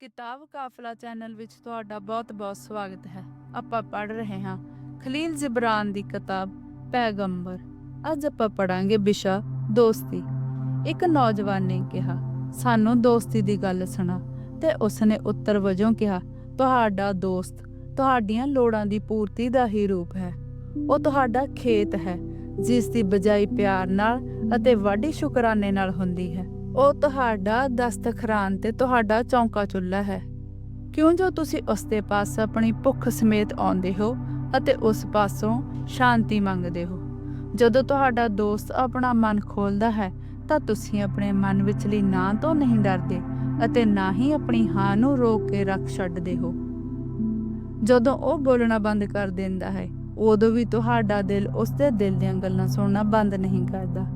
ਕਿਤਾਬ ਕਾਫਲਾ ਚੈਨਲ ਵਿੱਚ ਤੁਹਾਡਾ ਬਹੁਤ-ਬਹੁਤ ਸਵਾਗਤ ਹੈ। ਆਪਾਂ ਪੜ੍ਹ ਰਹੇ ਹਾਂ ਖਲੀਲ ਜਿਬਰਾਨ ਦੀ ਕਿਤਾਬ ਪੈਗੰਬਰ। ਅੱਜ ਆਪਾਂ ਪੜਾਂਗੇ ਵਿਸ਼ਾ ਦੋਸਤੀ। ਇੱਕ ਨੌਜਵਾਨ ਨੇ ਕਿਹਾ, ਸਾਨੂੰ ਦੋਸਤੀ ਦੀ ਗੱਲ ਸੁਣਾ। ਤੇ ਉਸਨੇ ਉੱਤਰ ਵਜੋਂ ਕਿਹਾ, ਤੁਹਾਡਾ ਦੋਸਤ ਤੁਹਾਡੀਆਂ ਲੋੜਾਂ ਦੀ ਪੂਰਤੀ ਦਾ ਹੀ ਰੂਪ ਹੈ। ਉਹ ਤੁਹਾਡਾ ਖੇਤ ਹੈ, ਜਿਸ ਦੀ ਬਜਾਈ ਪਿਆਰ ਨਾਲ ਅਤੇ ਵਾਢੀ ਸ਼ੁਕਰਾਨੇ ਨਾਲ ਹੁੰਦੀ ਹੈ। ਉਹ ਤੁਹਾਡਾ ਦਸਤਖਰਾਨ ਤੇ ਤੁਹਾਡਾ ਚੌਂਕਾ ਚੁੱਲ੍ਹਾ ਹੈ। ਕਿਉਂ ਜੋ ਤੁਸੀਂ ਉਸ ਦੇ ਪਾਸ ਆਪਣੀ ਭੁੱਖ ਸਮੇਤ ਆਉਂਦੇ ਹੋ ਅਤੇ ਉਸ ਪਾਸੋਂ ਸ਼ਾਂਤੀ ਮੰਗਦੇ ਹੋ। ਜਦੋਂ ਤੁਹਾਡਾ ਦੋਸਤ ਆਪਣਾ ਮਨ ਖੋਲਦਾ ਹੈ, ਤਾਂ ਤੁਸੀਂ ਆਪਣੇ ਮਨ ਵਿਚਲੀ ਨਾ ਤੋਂ ਨਹੀਂ ਡਰਦੇ ਅਤੇ ਨਾ ਹੀ ਆਪਣੀ ਹਾਂ ਨੂੰ ਰੋਕ ਕੇ ਰੱਖ ਛੱਡਦੇ ਹੋ। ਜਦੋਂ ਉਹ ਬੋਲਣਾ ਬੰਦ ਕਰ ਦਿੰਦਾ ਹੈ, ਉਦੋਂ ਵੀ ਤੁਹਾਡਾ ਦਿਲ ਉਸ ਦੇ ਦਿਲ ਦੀਆਂ ਗੱਲਾਂ ਸੁਣਨਾ ਬੰਦ ਨਹੀਂ ਕਰਦਾ।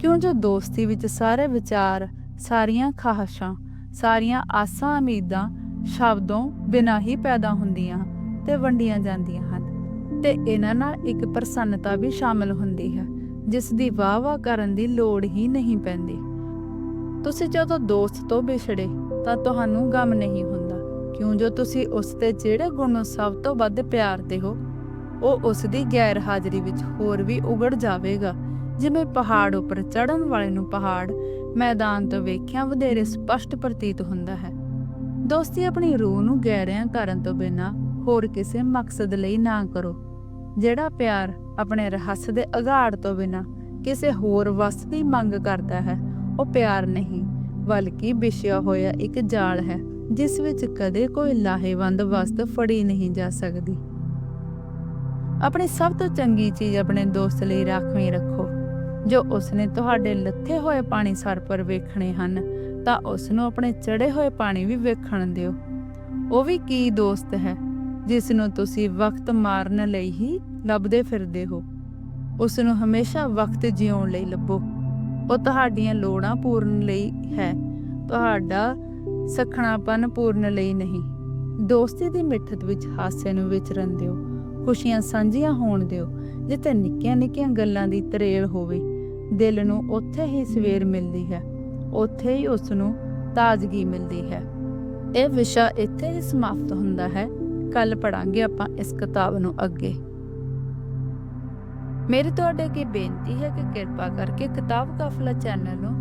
ਕਿਉਂ ਜੋ ਦੋਸਤੀ ਵਿੱਚ ਸਾਰੇ ਵਿਚਾਰ, ਸਾਰੀਆਂ ਖਾਹਸ਼ਾਂ, ਸਾਰੀਆਂ ਆਸਾਂ ਉਮੀਦਾਂ ਸ਼ਬਦੋਂ ਬਿਨਾਂ ਹੀ ਪੈਦਾ ਹੁੰਦੀਆਂ ਤੇ ਵੰਡੀਆਂ ਜਾਂਦੀਆਂ ਹਨ ਤੇ ਇਹਨਾਂ ਨਾਲ ਇੱਕ ਪ੍ਰਸੰਨਤਾ ਵੀ ਸ਼ਾਮਲ ਹੁੰਦੀ ਹੈ, ਜਿਸ ਦੀ ਵਾਹ-ਵਾਹ ਕਰਨ ਦੀ ਲੋੜ ਹੀ ਨਹੀਂ ਪੈਂਦੀ। ਤੁਸੀਂ ਜਦੋਂ ਦੋਸਤ ਤੋਂ ਵਿਛੜੇ ਤਾਂ ਤੁਹਾਨੂੰ ਗਮ ਨਹੀਂ ਹੁੰਦਾ, ਕਿਉਂ ਜੋ ਤੁਸੀਂ ਉਸ ਦੇ ਜਿਹੜੇ ਗੁਣ ਸਭ ਤੋਂ ਵੱਧ ਪਿਆਰ ਪਿਆਰਦੇ ਹੋ, ਉਹ ਉਸ ਦੀ ਗੈਰ ਹਾਜ਼ਰੀ ਵਿੱਚ ਹੋਰ ਵੀ ਉਗੜ ਜਾਵੇਗਾ। ਜਿਵੇਂ ਪਹਾੜ ਉੱਪਰ ਚੜਨ ਵਾਲੇ ਨੂੰ ਪਹਾੜ, ਮੈਦਾਨ ਤੋਂ ਵੇਖਿਆ ਵਧੇਰੇ ਸਪਸ਼ਟ ਪ੍ਰਤੀਤ ਹੁੰਦਾ ਹੈ। ਦੋਸਤੀ ਆਪਣੀ ਰੂਹ ਨੂੰ ਗਹਿਰਿਆਂ ਕਰਨ ਤੋਂ ਬਿਨਾਂ ਹੋਰ ਕਿਸੇ ਮਕਸਦ ਲਈ ਨਾ ਕਰੋ, ਜਿਹੜਾ ਪਿਆਰ ਆਪਣੇ ਰਹੱਸ ਦੇ ਅਗਾੜ ਤੋਂ ਬਿਨਾਂ ਕਿਸੇ ਹੋਰ ਵਸਤ ਦੀ ਮੰਗ ਕਰਦਾ ਹੈ। ਉਹ ਪਿਆਰ ਨਹੀਂ, ਬਲਕਿ ਵਿਛਿਆ ਹੋਇਆ ਇੱਕ ਜਾਲ ਹੈ, ਜਿਸ ਵਿੱਚ ਕਦੇ ਕੋਈ ਲਾਹੇਵੰਦ ਵਸਤ ਫੜੀ ਨਹੀਂ ਜਾ ਸਕਦੀ। ਆਪਣੀ ਸਭ ਤੋਂ ਚੰਗੀ ਚੀਜ਼ ਆਪਣੇ ਦੋਸਤ ਲਈ ਰਾਖਵੀਂ ਰੱਖੋ। ਜੋ ਉਸਨੇ ਤੁਹਾਡੇ ਲੱਥੇ ਹੋਏ ਪਾਣੀ ਸਰ ਵੇਖਣੇ ਹਨ, ਤਾਂ ਉਸ ਨੂੰ ਆਪਣੇ ਚੜੇ ਹੋਏ ਪਾਣੀ ਵੀ ਵੇਖਣ ਦਿਓ। ਉਹ ਵੀ ਕੀ ਦੋਸਤ ਹੈ ਜਿਸ ਨੂੰ ਤੁਸੀਂ ਵਕਤ ਮਾਰਨ ਲਈ ਹੀ ਲੱਭਦੇ ਫਿਰਦੇ ਹੋ। ਉਸ ਨੂੰ ਹਮੇਸ਼ਾ ਵਕਤ ਜਿਉਣ ਲਈ ਲੱਭੋ। ਉਹ ਤੁਹਾਡੀਆਂ ਲੋੜਾਂ ਪੂਰਨ ਲਈ ਹੈ, ਤੁਹਾਡਾ ਸਖਣਾਪਨ ਪੂਰਨ ਲਈ ਨਹੀਂ। ਦੋਸਤੀ ਦੀ ਮਿੱਠਤ ਵਿੱਚ ਹਾਸੇ ਨੂੰ ਵਿਚਰਨ ਦਿਓ। ਖੁਸ਼ੀਆਂ ਸਾਂਝੀਆਂ ਹੋਣ ਦਿਓ, ਜਿੱਥੇ ਨਿੱਕੀਆਂ ਨਿੱਕੀਆਂ ਗੱਲਾਂ ਦੀ ਤਰੇਲ ਹੋਵੇ। ਦਿਲ ਨੂੰ ਉੱਥੇ ਹੀ ਸਵੇਰ ਮਿਲਦੀ ਹੈ, ਉੱਥੇ ਹੀ ਉਸ ਨੂੰ ਤਾਜ਼ਗੀ ਮਿਲਦੀ ਹੈ। ਇਹ ਵਿਸ਼ਾ ਇੱਥੇ ਹੀ ਸਮਾਪਤ ਹੁੰਦਾ ਹੈ। ਕੱਲ ਪੜਾਂਗੇ ਆਪਾਂ ਇਸ ਕਿਤਾਬ ਨੂੰ ਅੱਗੇ। ਮੇਰੀ ਤੁਹਾਡੇ ਅੱਗੇ ਬੇਨਤੀ ਹੈ ਕਿ ਕਿਰਪਾ ਕਰਕੇ ਕਿਤਾਬ ਕਾਫਲਾ ਚੈਨਲ ਨੂੰ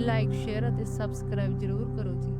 ਲਾਈਕ, ਸ਼ੇਅਰ ਅਤੇ ਸਬਸਕ੍ਰਾਈਬ ਜ਼ਰੂਰ ਕਰੋ ਜੀ।